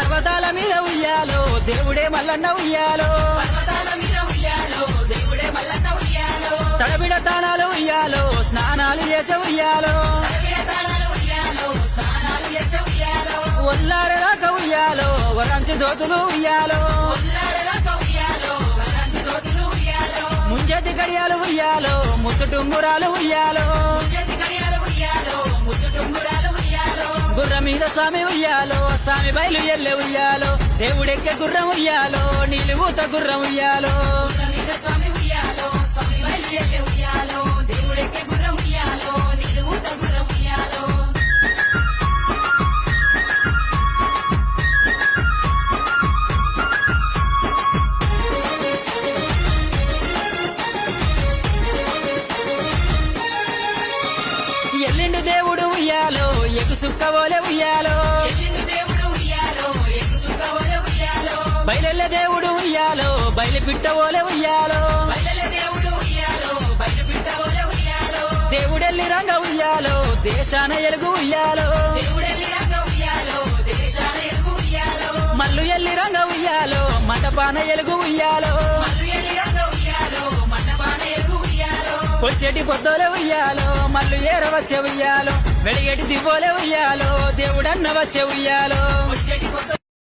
పర్వతాల మీద ఉయ్యాలో దేవుడే మల్లన్న ఉయ్యాలో. ఉయ్యాలో తడబిడ తానాలు ఉయ్యాలో స్నానాలు చేసే ఉయ్యాలో. తలవిడ తాళాలు ఉయ్యాలో వరంచి దోతులు ఉయ్యాలో. ఉల్లాడదాకా ఉయ్యాలో ముంజతి కడియాలు ఉయ్యాలో ముత్తు టుంగురాలు ఉయ్యాలో. మీద స్వామి ఉయ్యాలో స్వామి బయలు ఎల్లె ఉయ్యాలో దేవుడెక్క గుర్రం ఉయ్యాలో నిలువుత గుర్రం ఉయ్యాలో. స్వామి సుక్కవోలే ఉయ్యాలో ఎల్లింది దేవుడు ఉయ్యాలో. ఉయ్యాలో దేవుడు ఉయ్యాలో బయలు పిట్టవోలే ఉయ్యాలో. దేవుడు ఉయ్యాలో బయట ఉయ్యాలో దేవుడెల్లి రంగ ఉయ్యాలో దేశాన ఎలుగు ఉయ్యాలో. దేవుడెల్లి రంగ ఉయ్యాలో దేశాన ఎలుగు ఉయ్యాలో మల్లు ఎల్లి రంగ ఉయ్యాలో మండపాన ఎలుగు ఉయ్యాలో. ఉయ్యాలో పొద్దులే పొద్దోలే ఉయ్యాలో మళ్ళీ ఏర వచ్చే ఉయ్యాలో వెడిగేటి దివ్వోలే ఉయ్యాలో దేవుడన్న వచ్చే ఉయ్యాలో.